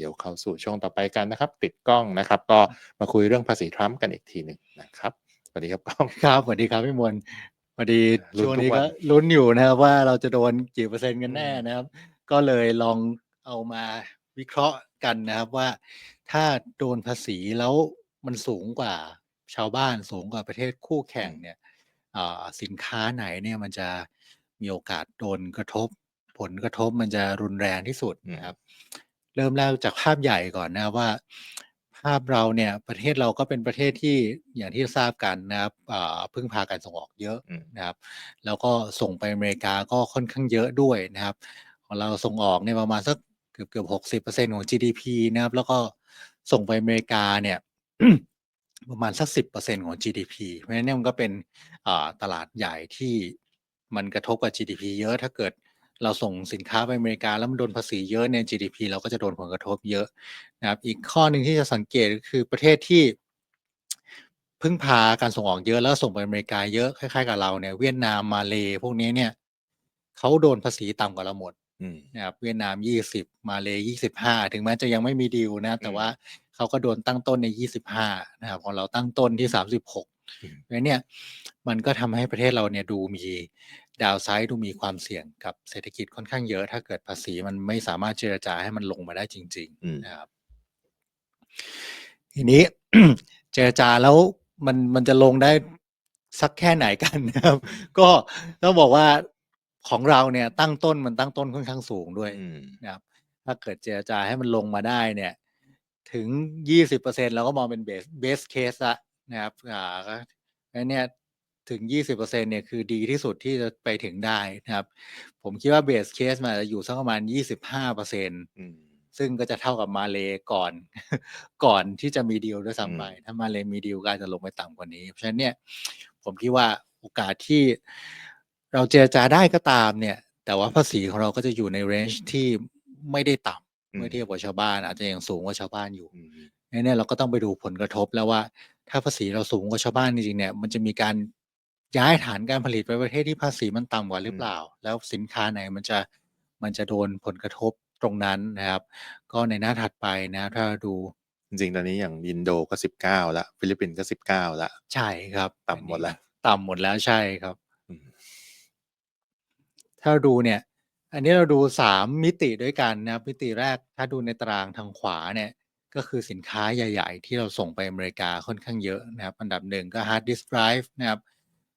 เดี๋ยวเข้าสู่ช่วงต่อไปกันนะครับ ติดกล้องนะครับ ก็มาคุยเรื่องภาษีทรัมป์กันอีกทีหนึ่งนะครับสวัสดีครับกล้องครับสวัสดีครับพี่มนพอดีลุ้นช่วงทุกนี้วันก็ลุ้นอยู่นะครับว่าเราจะโดนกี่เปอร์เซ็นต์กันแน่อืมนะครับ ก็เลยลองเอามาวิเคราะห์กันนะครับว่าถ้าโดนภาษีแล้วมันสูงกว่าชาวบ้านสูงกว่าประเทศคู่แข่งเนี่ยอ่าสินค้าไหนเนี่ยมันจะมีโอกาสโดนกระทบ ผลกระทบมันจะรุนแรงที่สุดนะครับ เริ่มแรกจากภาพใหญ่ก่อนนะครับว่า ภาพเราเนี่ยประเทศเราก็เป็นประเทศที่อย่างที่ทราบกันนะครับอ่าพึ่งพาการส่งออกเยอะอืมนะครับ แล้วก็ส่งไปอเมริกาก็ค่อนข้างเยอะด้วยนะครับ ของเราส่งออกเนี่ยประมาณสักเกือบเกือบหกสิบเปอร์เซ็นของ GDP นะครับ แล้วก็ส่งไปอเมริกาเนี่ยประมาณสักสิบเปอร์เซ็นของ GDP เพราะฉะนั้นเนี่ยมันก็เป็นอ่าตลาดใหญ่ที่มันกระทบกับ GDP เยอะถ้าเกิด เราส่งสินค้าไปอเมริกาแล้วมันโดนภาษีเยอะเนี่ย GDP เราก็จะโดนผลกระทบเยอะนะครับ อีกข้อหนึ่งที่จะสังเกตก็คือประเทศที่พึ่งพาการส่งออกเยอะแล้วส่งไปอเมริกาเยอะคล้ายๆกับเราเนี่ยเวียดนามมาเลพวกนี้เนี่ยเขาโดนภาษีต่ำกว่าเราหมดอืมนะครับเวียดนาม20มาเล25ถึงแม้จะยังไม่มีดีลนะ แต่อืมว่าเขาก็โดนตั้งต้นใน25นะครับของเราตั้งต้นที่36อืม เพราะฉะนั้นเนี่ยมันก็ทำให้ประเทศเราเนี่ยดูมีดาวไซด์ดูมีความเสี่ยงกับเศรษฐกิจค่อนข้างเยอะ ถ้าเกิดภาษีมันไม่สามารถเจรจาให้มันลงมาได้จริงอืม ๆนะครับ ทีนี้ เจรจาแล้วมันมันจะลงได้สักแค่ไหนกันนะครับ ก็ต้องบอกว่าของเราเนี่ยตั้งต้นมันตั้งต้นค่อนข้างสูงด้วย อืม นะครับถ้าเกิดเจรจาให้มันลงมาได้เนี่ย ถึงยี่สิบเปอร์เซ็นเราก็มองเป็นเบสเบสเคสละ นะครับอ่าก็แล้วเนี่ยถึงยี่สิบเปอร์เซ็นเนี่ยคือดีที่สุดที่จะไปถึงได้นะครับ ผมคิดว่าเบสเคสมันอาจจะอยู่สักประมาณยี่สิบห้าเปอร์เซ็นอืมซึ่งก็จะเท่ากับมาเลก่อน ก่อนที่จะมีดีลด้วยอืมซ้ำไปถ้ามาเลมีดีลก็อาจจะลงไปต่ำกว่านี้ เพราะฉะนั้นเนี่ย ผมคิดว่าโอกาสที่เราเจรจาได้ก็ตามเนี่ย แต่ว่าภาษีของเราก็จะอยู่ในเรนจ์ที่ไม่ได้ต่ำเมื่อเทียบกับชาวบ้านอาจจะยังสูงกว่าชาวบ้านอยู่อืมงั้นเนี่ยเราก็ต้องไปดูผลกระทบแล้วว่า ถ้าภาษีเราสูงกว่าชาวบ้านจริงๆเนี่ย มันจะมีการย้ายฐานการผลิตไปประเทศที่ภาษีมันต่ำกว่าหรือเปล่า แล้วสินค้าไหนมันจะมันจะโดนผลกระทบตรงนั้นนะครับ ก็ในหน้าถัดไปนะครับถ้าเราดูจริงๆ ตอนนี้อย่างอินโดก็สิบเก้าละฟิลิปปินส์ก็สิบเก้าละใช่ครับต่ำหมดแล้วต่ำหมดแล้วใช่ครับอืมถ้าเราดูเนี่ย อันนี้เราดูสามมิติด้วยกันนะครับมิติแรกถ้าดูในตารางทางขวาเนี่ย ก็คือสินค้าใหญ่ ๆ ที่เราส่งไปอเมริกาค่อนข้างเยอะนะครับ อันดับหนึ่งก็ hard disk drive นะครับ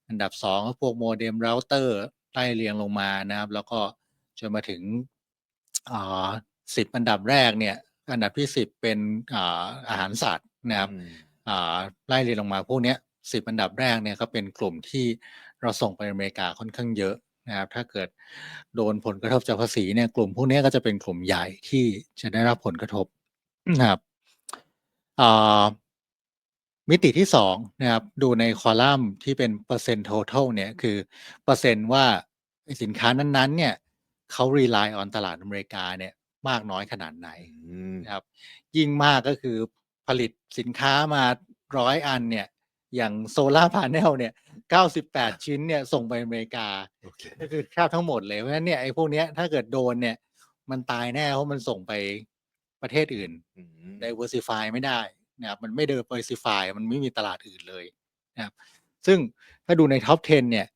อันดับสองก็พวกโมเด็มเราเตอร์ไล่เรียงลงมานะครับ แล้วก็จนมาถึงอ่าสิบอันดับแรกเนี่ย อันดับที่สิบเป็นอ่าอาหารสัตว์นะครับอืมอ่าไล่เรียงลงมาพวกเนี้ยสิบอันดับแรกเนี่ยก็เป็นกลุ่มที่เราส่งไปอเมริกาค่อนข้างเยอะนะครับ ถ้าเกิดโดนผลกระทบจากภาษีเนี่ยกลุ่มพวกเนี้ยก็จะเป็นกลุ่มใหญ่ที่จะได้รับผลกระทบนะ ครับ อ่า มิติที่สองนะครับ ดูในคอลัมน์ที่เป็นเปอร์เซ็นต์ total เนี่ย คือเปอร์เซ็นต์ว่า ไอ้สินค้านั้น ๆ เนี่ย เขา rely on ตลาดอเมริกาเนี่ยมากน้อยขนาดไหนอืม นะครับ ยิ่งมากก็คือผลิตสินค้ามาร้อยอันเนี่ย อย่างโซลาร์พาเนลเนี่ยเก้าสิบแปดชิ้นเนี่ย ส่งไปอเมริกา โอเค ก็คือแทบทั้งหมดเลย เพราะฉะนั้นเนี่ย ไอ้พวกเนี้ย ถ้าเกิดโดนเนี่ย มันตายแน่ เพราะมันส่งไป ประเทศอื่นอืม diversify ไม่ได้นะครับมันไม่ diversify มันไม่มีตลาดอื่นเลยนะครับซึ่งถ้าดูในท็อป 10 เนี่ย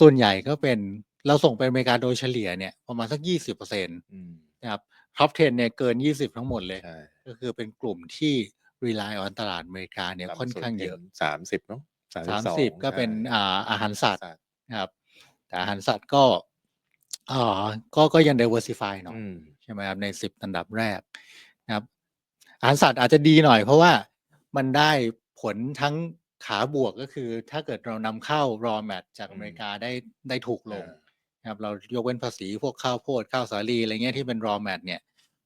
ส่วนใหญ่ก็เป็นเราส่งไปอเมริกาโดยเฉลี่ยเนี่ยประมาณสักยี่สิบเปอร์เซ็นต์อืมนะครับท็อป 10 เนี่ยเกินยี่สิบทั้งหมดเลยใช่ก็คือเป็นกลุ่มที่ rely on ตลาดอเมริกาเนี่ยค่อนข้างเยอะสามสิบเนาะสามสิบก็เป็นใช่อ่าอาหารสัตว์สัตว์นะครับแต่อาหารสัตว์ก็อ่าก็ก็ยัง diversify หน่อยอืมใช่ไหมครับในสิบอันดับแรกนะ ครับ อาหารสัตว์อาจจะดีหน่อย เพราะว่ามันได้ผลทั้งขาบวกก็คือ ถ้าเกิดเรานำเข้า raw mat จากอืมอเมริกาได้ได้ถูกลงอ่านะครับเรายกเว้นภาษีพวกข้าวโพดข้าวสาลีอะไรเงี้ยที่เป็น raw mat เนี่ย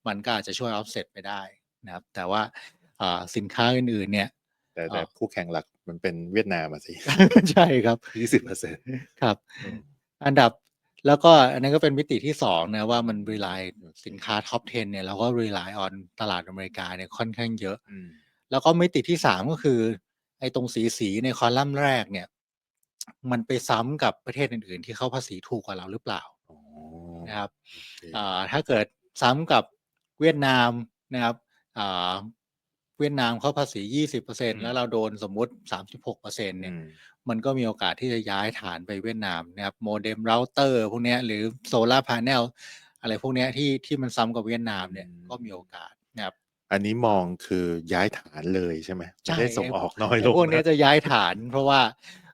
มันก็อาจจะช่วย offset ไปได้นะครับ แต่ว่าอ่าสินค้าอื่นๆเนี่ย แต่แต่อ่าคู่แข่งหลักมันเป็นเวียดนามอะสิ ใช่ครับ ยี่สิบเปอร์เซ็นต์ ครับอันดับ แล้วก็อันนั้นก็เป็นมิติที่สองนะว่ามัน rely สินค้า top 10 เนี่ยเราก็ rely on ตลาดอเมริกาเนี่ยค่อนข้างเยอะอืมแล้วก็มิติที่สามก็คือ ไอ้ตรงสีสีๆในคอลัมน์แรกเนี่ย มันไปซ้ำกับประเทศอื่น ๆ ที่เข้าภาษีถูกกว่าเราหรือเปล่าอ๋อนะครับโอเคอ่าถ้าเกิดซ้ำกับเวียดนามนะครับอ่าเวียดนามเขาภาษียี่สิบเปอร์เซ็นอืมแล้วเราโดนสมมุติสามสิบหกเปอร์เซ็นเนี่ยอื มมันก็มีโอกาสที่จะย้ายฐานไปเวียดนามนะครับโมเด็มเราเตอร์พวกเนี้ยหรือโซลาร์พา n เนลอะไรพวกเนี้ยที่ที่มันซ้ำกับเวียดนามเนี่ยอืมก็มีโอกาสนะครับอันนี้มองคือย้ายฐานเลยใช่ไหมไม่ใช่ได้ส่งออกน้อยไอ้ลงพวกเนี้ยนะจะย้ายฐานเพราะว่า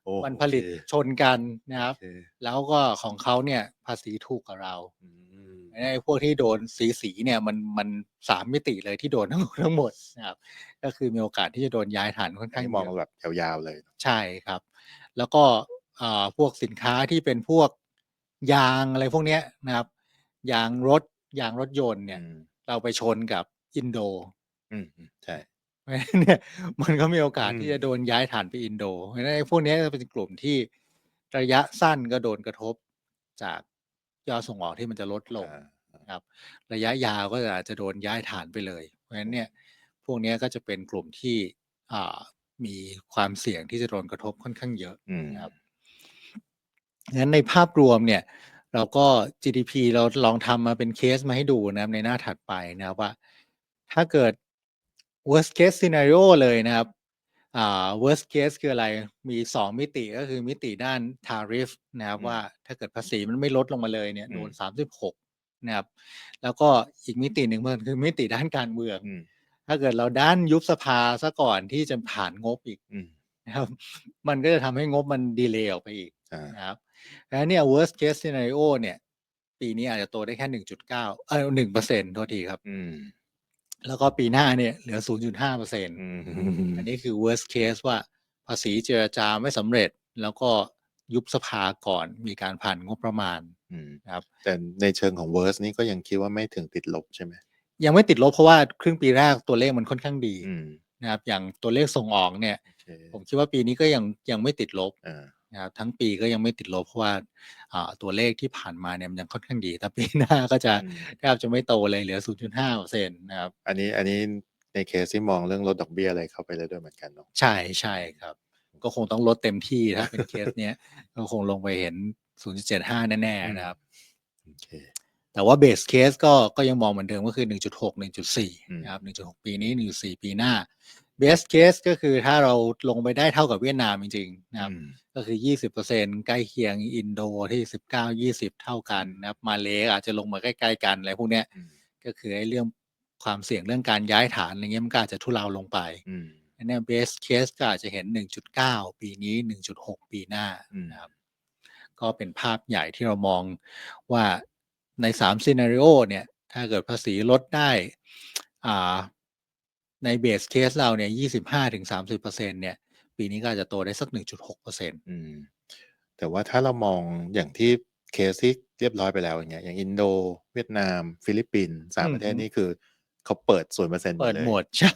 โอ้มันผลิตโอเคชนกันนะครับโอเคแล้วก็ของเขาเนี่ยภาษีถูกกว่าเราอืม ไอ้พวกที่โดนสีสีๆเนี่ยมันมันสามมิติเลยที่โดนทั้งหมดทั้งหมดนะครับ ก็คือมีโอกาสที่จะโดนย้ายฐานค่อนอันข้างนี้เยมองอะแบบยาวๆเลย ใช่ครับ แล้วก็อ่าพวกสินค้าที่เป็นพวกยางอะไรพวกเนี้ยนะครับ ยางรถยางรถยนต์เนี่ยอืมเราไปชนกับอินโดอืมอืมใช่เพราะฉะนั้นเนี่ยมันก็มีโอกาสอืมที่จะโดนย้ายฐานไปอินโดเพราะฉะนั้นไอ้พวกเนี้ยจะเป็นกลุ่มที่ระยะสั้นก็โดนกระทบจาก ยอดส่งออกที่มันจะลดลงอ่านะครับระยะยาวก็อาจจะโดนย้ายฐานไปเลย เพราะฉะนั้นเนี่ยพวกเนี้ยก็จะเป็นกลุ่มที่อ่ามีความเสี่ยงที่จะโดนกระทบค่อนข้างเยอะอืมนะครับงั้นในภาพรวมเนี่ย เราก็ GDP เราลองทำมาเป็นเคสมาให้ดูนะครับในหน้าถัดไปนะครับว่า ถ้าเกิด worst case scenario เลยนะครับอ่า worst case คืออะไร มีสองมิติก็คือมิติด้าน tariff นะครับอืมว่าถ้าเกิดภาษีมันไม่ลดลงมาเลยเนี่ยอืมโดนสามสิบหกนะครับ แล้วก็อีกมิติหนึ่งมันคือมิติด้านการเมืองอืมถ้าเกิดเราด้านยุบสภาซะก่อนที่จะผ่านงบอีกอืมนะครับ มันก็จะทำให้งบมันดีเลย์ออกไปอีกอ่านะครับแล้วเนี่ย worst case scenario เนี่ย ปีนี้อาจจะโตได้แค่หนึ่งจุดเก้าเออหนึ่งเปอร์เซ็นต์โทษทีครับอืม แล้วก็ปีหน้าเนี่ยเหลือศูนย์จุดห้าเปอร์เซ็นต์อืมอันนี้คือ worst case ว่าภาษีเจรจาไม่สำเร็จ แล้วก็ยุบสภาก่อนมีการผ่านงบประมาณอืมนะครับ แต่ในเชิงของเวอร์สนี่ก็ยังคิดว่าไม่ถึงติดลบใช่ไหม ยังไม่ติดลบเพราะว่าครึ่งปีแรกตัวเลขมันค่อนข้างดีอืมนะครับ อย่างตัวเลขส่งออกเนี่ยโอเคผมคิดว่าปีนี้ก็ยังยังไม่ติดลบอ่า นะครับทั้งปีก็ยังไม่ติดลบเพราะว่าอ่าตัวเลขที่ผ่านมาเนี่ยมันยังค่อนข้างดีแต่ปีหน้าก็จะอืมแทบจะไม่โตเลยเหลือ 0.5เปอร์เซ็นต์นะครับ อันนี้อันนี้ในเคสที่มองเรื่องลดดอกเบี้ยอะไรเข้าไปแล้วด้วยเหมือนกันเนาะใช่ใช่ครับ ก็คงต้องลดเต็มที่ถ้าเป็นเคสเนี้ย ก็คงลงไปเห็น 0.75 แน่ๆนะครับ โอเค แต่ว่าเบสเคสก็ก็ยังมองเหมือนเดิมก็คือ 1.6อืม1.4 นะครับ 1.6 ปีนี้ 1.4 ปีหน้า เบสเคสก็คือถ้าเราลงไปได้เท่ากับเวียดนามจริงๆนะครับอืมก็คือ 20%ใกล้เคียงอินโดที่ 19 20 เท่ากันนะครับ มาเลอาจจะลงมาใกล้ๆกันอะไรพวกเนี้ยอืมก็คือไอ้เรื่องความเสี่ยงเรื่องการย้ายฐานอะไรเงี้ยมันก็อาจจะทุเลาลงไปอืมอันเนี้เบสเคสก็อาจจะเห็น 1.9 ปีนี้ 1.6 ปีหน้าอืมนะครับ ก็เป็นภาพใหญ่ที่เรามองว่าใน3ซีนารีโอเนี่ย ถ้าเกิดภาษีลดได้อ่า ในเบสเคสเราเนี่ย25-30%เนี่ย ปีนี้ก็อาจจะโตได้สัก1.6%อืมแต่ว่าถ้าเรามองอย่างที่เคสที่เรียบร้อยไปแล้วอย่างเงี้ยอย่างอินโด เวียดนาม ฟิลิปปินส์สามอืมประเทศนี้คือเขาเปิดส่วนเปอร์เซ็นต์เปิดเลยหมดใช่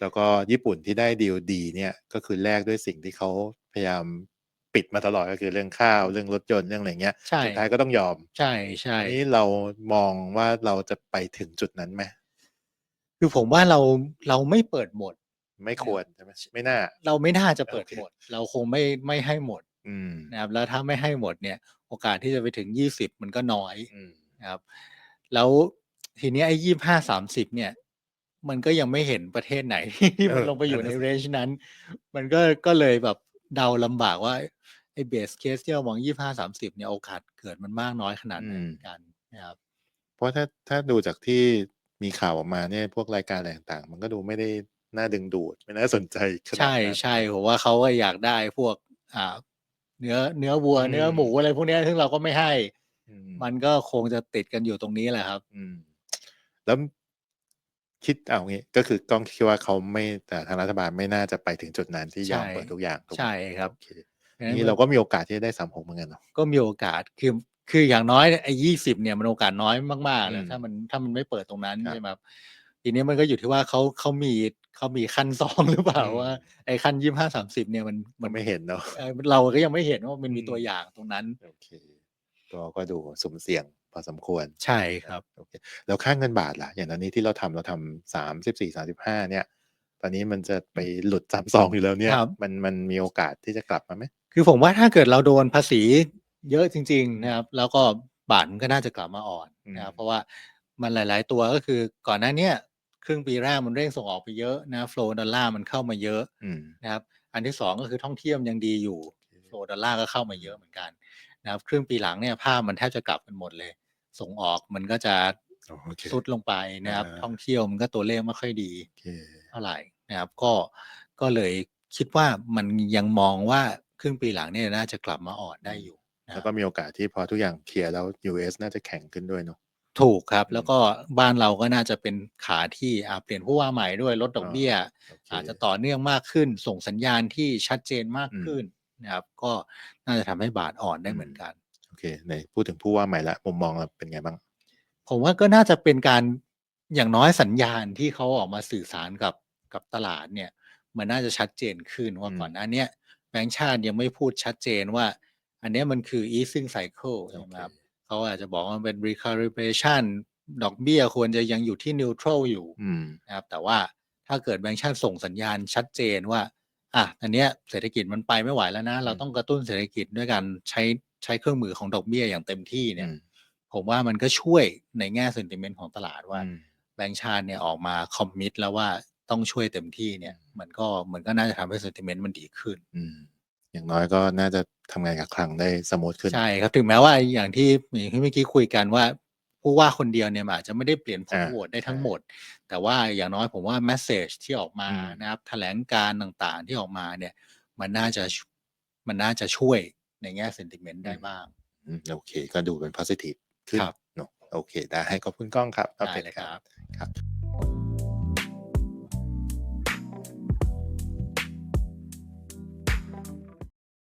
แล้วก็ญี่ปุ่นที่ได้ดีลดีเนี่ยก็คือแลกด้วยสิ่งที่เขาพยายามปิดมาตลอดก็คือเรื่องข้าวเรื่องรถยนต์เรื่องอะไรเงี้ยใช่สุดท้ายก็ต้องยอม ใช่ใช่อันนี้เรามองว่าเราจะไปถึงจุดนั้นไหม คือผมว่าเราเราไม่เปิดหมด ไม่ควรใช่ไหมไม่น่า เราไม่น่าจะเปิดโอเคหมด เราคงไม่ไม่ให้หมดอืมนะครับแล้วถ้าไม่ให้หมดเนี่ย โอกาสที่จะไปถึง20มันก็น้อยอืมนะครับ แล้วทีเนี้ยไอ้ยี่ห้าสามสิบเนี่ย มันก็ยังไม่เห็นประเทศไหน ที่มันเออลงไปอยู่ในนั่นน่ะสิเรนจ์นั้น มันก็ก็เลยแบบเดาลำบากว่าไอ้เบสเคสที่เรามองยี่ห้าสามสิบเนี่ยโอกาสเกิดมันมากน้อยขนาดไหนเหมือนกันนะครับ เพราะถ้าถ้าดูจากที่ มีข่าวออกมาเนี่ยพวกรายการอะไรต่างๆ มันก็ดูไม่ได้น่าดึงดูด ไม่น่าสนใจขนาดใช่นั้นใช่ผมว่าเขาก็อยากได้พวกอ่าเนื้อเนื้อวัวอืมเนื้อหมูอะไรพวกเนี้ยซึ่งเราก็ไม่ให้ อืมันก็คงจะติดกันอยู่ตรงนี้แหละครับ อืม แล้วคิดเอางี้ ก็คือกล้องคิดว่าเขาไม่แต่ทางรัฐบาลไม่น่าจะไปถึงจุดนั้นที่ยอมใช่ เปิดทุกอย่างถูกไหมใช่ครับโอเคเพราะฉะนั้นนี่เราก็มีโอกาสที่จะได้สามหกเหมือนกันเนาะ ก็มีโอกาสคือ คืออย่างน้อยไอ้ยี่สิบเนี่ยมันโอกาสน้อยมากๆเลยอืมถ้ามันถ้ามันไม่เปิดตรงนั้นครับใช่ไหมครับทีนี้มันก็อยู่ที่ว่าเขาเขามีเขามีขั้นซองหรือเปล่าอืมว่าไอ้ขั้นยี่ห้าสามสิบเนี่ยมันมัมันนไม่เห็นเนาะเอ่อเราก็ยังไม่เห็นว่ามันมีอืมตัวอย่างตรงนั้นโอเคก็ก็ดูสุ่มเสี่ยงพอสมควรใช่ครับโอเคแล้วค่าเงินบาทล่ะ อย่างตอนนี้ที่เราทำเราทำสามสิบสี่สามสิบห้าเนี่ย ตอนนี้มันจะไปหลุดสามสองอยู่แล้วเนี่ยครับมันมันมีโอกาสที่จะกลับมาไหมคือผมว่าถ้าเกิดเราโดนภาษี เยอะจริง ๆ นะครับ แล้วก็บาทมันก็น่าจะกลับมาอ่อนนะครับอืมเพราะว่ามันหลาย ๆ ตัวก็คือก่อนหน้าเนี้ยครึ่งปีแรกมันเร่งส่งออกไปเยอะนะโฟลดอลลาร์มันเข้ามาเยอะอืมนะครับ อันที่สองก็คือท่องเที่ยวยังดีอยู่โฟลดอลลาร์ก็เข้ามาเยอะเหมือนกันนะครับครึ่งปีหลังเนี่ยภาพมันแทบจะกลับกันหมดเลย ส่งออกมันก็จะโอเคซุดลงไปนะครับอ่าท่องเที่ยวมันก็ตัวเลขไม่ค่อยดีโอเคเท่าไหร่นะครับ ก็ก็เลยคิดว่ามันยังมองว่าครึ่งปีหลังเนี่ยน่าจะกลับมาอ่อนได้อยู่นะค แล้รัวบก็มีโอกาสที่พอทุกอย่างเคลียร์แล้ว US น่าจะแข็งขึ้นด้วยเนาะถูกครับอืมแล้วก็บ้านเราก็น่าจะเป็นขาที่อ่าเปลี่ยนผู้ว่าใหม่ด้วยลดดอกเบี้ยโอเคอาจจะต่อเนื่องมากขึ้น ส่งสัญญาณที่ชัดเจนมากอืมขึ้นนะครับ ก็น่าจะทำให้บาทอ่อนได้อืมเหมือนกันโอเคในพูดถึงผู้ว่าใหม่ละมุมมองเราเป็นไงบ้าง ผมว่าก็น่าจะเป็นการอย่างน้อยสัญญาณที่เขาออกมาสื่อสารกับกับตลาดเนี่ย มันน่าจะชัดเจนขึ้นว่าอืมก่อนหน้าเนี้ยแบงก์ชาติยังไม่พูดชัดเจนว่า อันเนี้ยมันคือ easing cycle ใช่ไหมครับเขาอาจจะบอกว่ามันเป็น recalibration ดอกเบี้ยควรจะยังอยู่ที่ neutral อยู่อืม นะครับ แต่ว่าถ้าเกิดแบงก์ชาติส่งสัญญาณชัดเจนว่า อะอันเนี้ยเศรษฐกิจมันไปไม่ไหวแล้วนะ เราต้องกระตุ้นเศรษฐกิจด้วยการใช้ใช้เครื่องมือของดอกเบี้ยอย่างเต็มที่เนี่ยอืมผมว่ามันก็ช่วยในแง่ sentiment ของตลาดว่าอืมแบงก์ชาติเนี่ยออกมาคอมมิตแล้วว่าต้องช่วยเต็มที่เนี่ย มันก็มันก็น่าจะทำให้ sentiment มันดีขึ้น อืมอย่างน้อยก็น่าจะ ทำงานกับคลังได้สมูทขึ้น ใช่ครับถึงแม้ว่าอย่างที่อย่างที่เมื่อกี้คุยกันว่า ผู้ว่าคนเดียวเนี่ยมันอาจจะไม่ได้เปลี่ยนผลอ่าโหวตได้ทั้งใช่หมด แต่ว่าอย่างน้อยผมว่า message ที่ออกมาอืมนะครับแถลงการต่างๆที่ออกมาเนี่ย มันน่าจะมันน่าจะช่วยในแง่ sentiment ได้บ้างอืมโอเค ก็ดูเป็น positive ขึ้นครับเนอะโอเคได้ขอบคุณกล้องครับอัปได้ดตเลยครับครับ